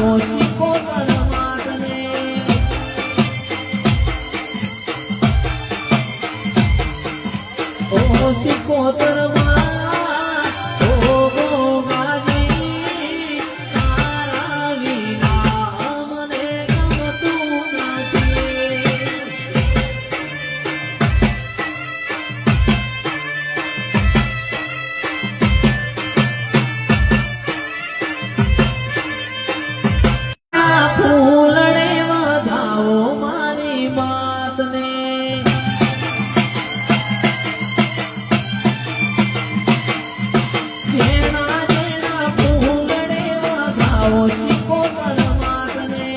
ઓ શિકોત આવો શીખો પરમાત્મને